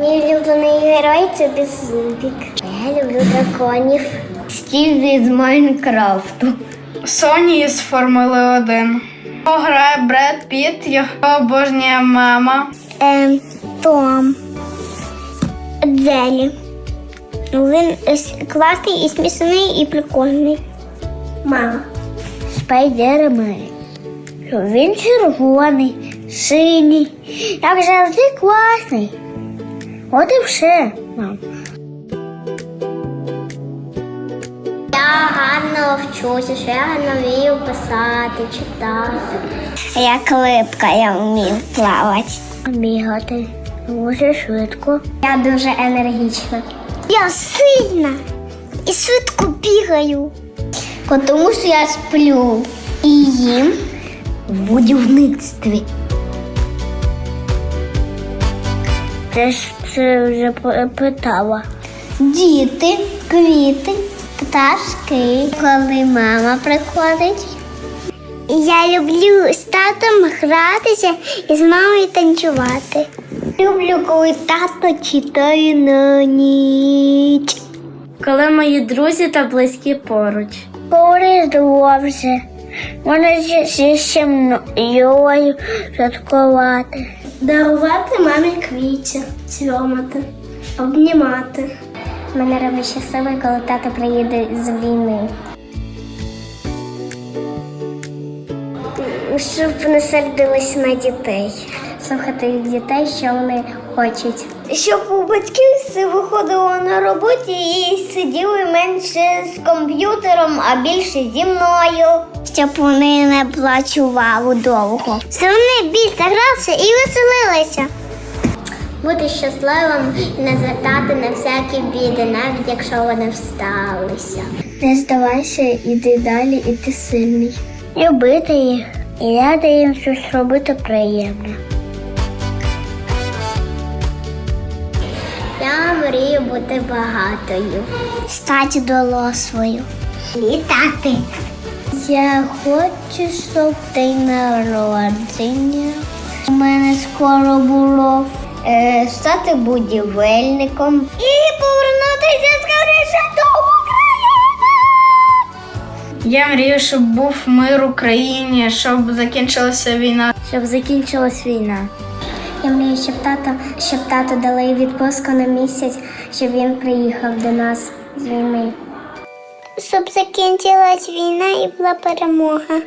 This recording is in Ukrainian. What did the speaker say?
Мій улюблений герой це беззубік. Я люблю драконів. Стів з Майнкрафту. Соні з Формули 1. Грає Бред Піт, його обожнює мама. Ем, Том. Дзелі. Він класний і смішний, і прикольний. Мама. Спайдермен. Він червоний, синій, як завжди класний. От і все. Я гарно вчуся, що я гарно вмію писати, читати. Я липка, я вмію плавати. Бігати дуже швидко. Я дуже енергічна. Я сильна і швидко бігаю. Тому що я сплю і їм в будівництві. Ти ж це вже питала. Діти, квіти, пташки. Коли мама приходить. Я люблю з татом гратися і з мамою танцювати. Люблю, коли тато читає на ніч. Коли мої друзі та близькі поруч. Поріздво вже. Можна зі- зі сім'єю святкувати. Дарувати мамі квітів, цьомати, обнімати. Мене робить щасливий, коли тато приїде з війни. Щоб не сердились на дітей. Слухати дітей, що вони хочуть. Щоб у батьків все виходило на роботі і сиділи менше з комп'ютером, а більше зі мною. Щоб вони не плачували довго. Щоб вони більше гралися і веселилися. Бути щасливим і не звертати на всякі біди, навіть якщо вони всталися. Не здавайся, іди далі, і ти сильний. Любити їх і дати їм щось робити приємне. Я мрію бути багатою. Стати дорослою. Літати. Я хочу, щоб день народження. У мене скоро було е, стати будівельником і повернутися скоріше до України. Я мрію, щоб був мир в Україні, щоб закінчилася війна. Щоб закінчилась війна. Я мрію, щоб тато, щоб тато дали відпустку на місяць, щоб він приїхав до нас з війни. Щоб закінчилась війна і була перемога.